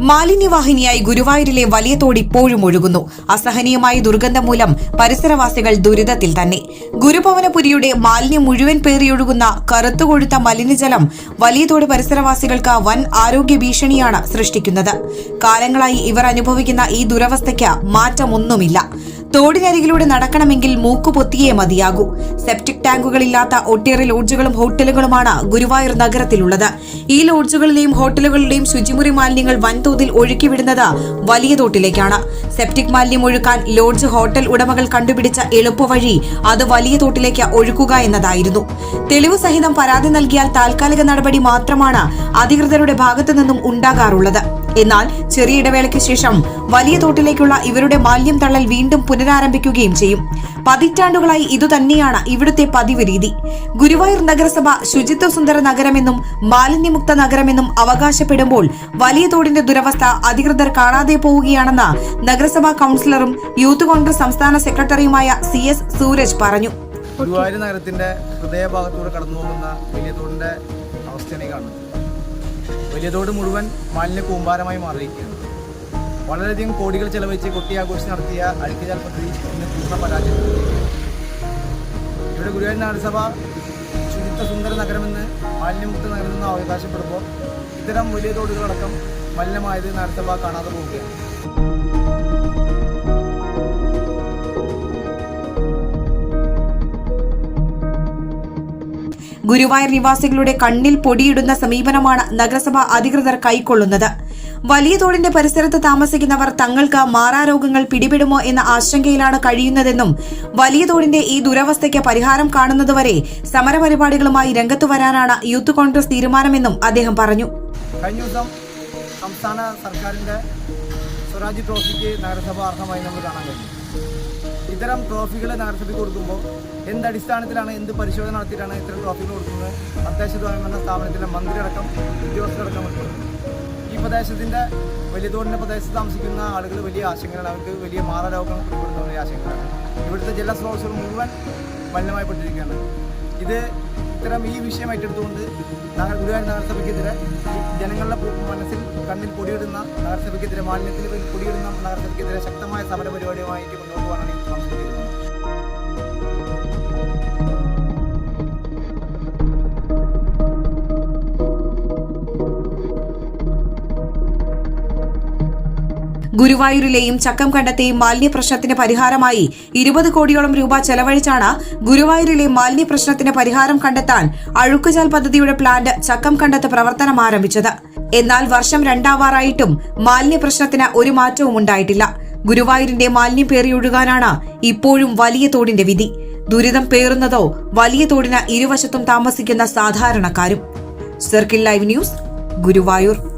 മാലിന്യവാഹിനിയായി ഗുരുവായൂരിലെ വലിയ തോട് ഇപ്പോഴും ഒഴുകുന്നു. അസഹനീയമായ ദുർഗന്ധം മൂലം പരിസരവാസികൾ ദുരിതത്തിൽ തന്നെ. ഗുരുഭവനപുരിയുടെ മാലിന്യം മുഴുവൻ പേറിയൊഴുകുന്ന കറുത്തുകൊഴുത്ത മലിനജലം വലിയ തോട് പരിസരവാസികൾക്ക് വൻ ആരോഗ്യ ഭീഷണിയാണ് സൃഷ്ടിക്കുന്നത്. കാലങ്ങളായി ഇവർ അനുഭവിക്കുന്ന ഈ ദുരവസ്ഥയ്ക്ക് മാറ്റമൊന്നുമില്ല. തോടിനരികിലൂടെ നടക്കണമെങ്കിൽ മൂക്കുപൊത്തിയേ മതിയാകൂ. സെപ്റ്റിക് ടാങ്കുകളില്ലാത്ത ഒട്ടേറെ ലോഡ്ജുകളും ഹോട്ടലുകളുമാണ് ഗുരുവായൂർ നഗരത്തിലുള്ളത്. ഈ ലോഡ്ജുകളിലെയും ഹോട്ടലുകളിലെയും ശുചിമുറി മാലിന്യങ്ങൾ വൻതോതിൽ ഒഴുക്കിവിടുന്നത് വലിയ തോട്ടിലേക്കാണ്. സെപ്റ്റിക് മാലിന്യം ഒഴുക്കാൻ ലോഡ്ജ് ഹോട്ടൽ ഉടമകൾ കണ്ടുപിടിച്ച എളുപ്പവഴി അത് വലിയ തോട്ടിലേക്ക് ഒഴുക്കുക എന്നതായിരുന്നു. തെളിവ് സഹിതം പരാതി നൽകിയാൽ താൽക്കാലിക നടപടി മാത്രമാണ് അധികൃതരുടെ ഭാഗത്തു നിന്നും ഉണ്ടാകാറുള്ളത്. എന്നാൽ ചെറിയ ഇടവേളയ്ക്ക് ശേഷം വലിയ തോട്ടിലേക്കുള്ള ഇവരുടെ മാലിന്യം തള്ളൽ വീണ്ടും പുനരാരംഭിക്കുകയും ചെയ്യും. പതിറ്റാണ്ടുകളായി ഇതുതന്നെയാണ് ഇവിടുത്തെ പതിവ് രീതി. ഗുരുവായൂർ നഗരസഭ ശുചിത്വ സുന്ദര നഗരമെന്നും മാലിന്യമുക്ത നഗരമെന്നും അവകാശപ്പെടുമ്പോൾ വലിയ തോടിന്റെ ദുരവസ്ഥ അധികൃതർ കാണാതെ പോവുകയാണെന്ന് നഗരസഭാ കൗൺസിലറും യൂത്ത് കോൺഗ്രസ് സംസ്ഥാന സെക്രട്ടറിയുമായ സി എസ് സൂരജ് പറഞ്ഞു. ഗുരുവായൂർ നഗരത്തിന്റെ ഹൃദയഭാഗത്തൂടെ കടന്നു പോകുന്ന വലിയ തോടിന്റെ അവസ്ഥയാണ് കാണുന്നത് വലിയ തോട് മുഴുവൻ മാലിന്യ കൂമ്പാരമായി മാറിയിരിക്കുകയാണ്. വളരെയധികം കോടികൾ ചെലവഴിച്ച് കൊട്ടിയാഘോഷം നടത്തിയ അഴുക്കുചാൽ പദ്ധതി ഇന്ന് പൂർണ പരാജയപ്പെടുത്തിയിരിക്കുകയാണ് ഇവിടെ ഗുരുവായൂർ നഗരസഭ ശുചിത്വ സുന്ദര നഗരമെന്ന് മാലിന്യമുക്ത നഗരമെന്ന് അവകാശപ്പെടുമ്പോൾ ഇത്തരം വലിയ തോടുകളടക്കം മലിനമായത് നഗരസഭ കാണാതെ പോവുകയാണ്. ഗുരുവായൂർ നിവാസികളുടെ കണ്ണിൽ പൊടിയിടുന്ന സമീപനമാണ് നഗരസഭ അധികൃതർ കൈക്കൊള്ളുന്നത്. വലിയ തോടിന്റെ പരിസരത്ത് താമസിക്കുന്നവർ തങ്ങൾക്ക് മാറാരോഗങ്ങൾ പിടിപെടുമോ എന്ന ആശങ്കയിലാണ് കഴിയുന്നതെന്നും വലിയ തോടിന്റെ ഈ ദുരവസ്ഥയ്ക്ക് പരിഹാരം കാണുന്നതുവരെ സമരപരിപാടികളുമായി രംഗത്തു വരാനാണ് യൂത്ത് കോൺഗ്രസ് തീരുമാനമെന്നും അദ്ദേഹം പറഞ്ഞു. കഴിഞ്ഞ ദിവസം സംസ്ഥാന സർക്കാരിന്റെ സ്വരാജ് ട്രോഫിക്ക് നഗരസഭ അർഹമായി നമ്മൾ കാണാൻ കഴിഞ്ഞു. ഇത്തരം ട്രോഫികൾ നഗരസഭയ്ക്ക് കൊടുക്കുമ്പോൾ എന്ത് അടിസ്ഥാനത്തിലാണ് എന്ത് പരിശോധന നടത്തിയിട്ടാണ് ഇത്തരം ട്രോഫികൾ കൊടുക്കുന്നത്? തദ്ദേശ സ്വയംഭരണ സ്ഥാപനത്തിലെ മന്ത്രിയടക്കം ഉദ്യോഗസ്ഥരടക്കം ഈ പ്രദേശത്തിന്റെ വലിയ തോടിന്റെ പ്രദേശത്ത് താമസിക്കുന്ന ആളുകൾ വലിയ ആശങ്കകളാണ്. അവർക്ക് വലിയ മാറാരോഗങ്ങൾ ഉൾപ്പെടുന്ന വലിയ ആശങ്കകളാണ്. ഇവിടുത്തെ ജലസ്രോതസ്സുകൾ മുഴുവൻ മലിനമായിപ്പെട്ടിരിക്കുകയാണ് ഇത് ഇത്തരം ഈ വിഷയം ഏറ്റെടുത്തുകൊണ്ട് ഗുരുവായൂർ നഗരസഭയ്ക്കെതിരെ ജനങ്ങളുടെ മനസ്സിൽ കണ്ണിൽ പൊടിയിടുന്ന നഗരസഭയ്ക്കെതിരെ മാലിന്യത്തിൽ പൊടിയിടുന്ന നഗരസഭയ്ക്കെതിരെ ശക്തമായ സമരപരിപാടിയുമായിട്ട് പോകാനാണ് ഈ കൗൺസിൽ ചക്കം ഗുരുവായൂരിലെയും ചക്കംകണ്ടത്തെയും മാലിന്യ പ്രശ്നത്തിന് പരിഹാരമായി ഇരുപത് കോടിയോളം രൂപ ചെലവഴിച്ചാണ് ഗുരുവായൂരിലെ മാലിന്യ പ്രശ്നത്തിന് പരിഹാരം കണ്ടെത്താൻ അഴുക്കുചാൽ പദ്ധതിയുടെ പ്ലാന്റ് ചക്കം കണ്ടത്ത് പ്രവർത്തനം ആരംഭിച്ചത്. എന്നാൽ വർഷം രണ്ടാവാറായിട്ടും മാലിന്യ പ്രശ്നത്തിന് ഒരു മാറ്റവും ഉണ്ടായിട്ടില്ല. ഗുരുവായൂരിന്റെ മാലിന്യം പേറിയൊഴുകാനാണ് ഇപ്പോഴും വലിയ തോടിന്റെ വിധി. ദുരിതം പേറുന്നതോ വലിയ തോടിന് ഇരുവശത്തും താമസിക്കുന്ന സാധാരണക്കാരും. Circle live news Guruvayur.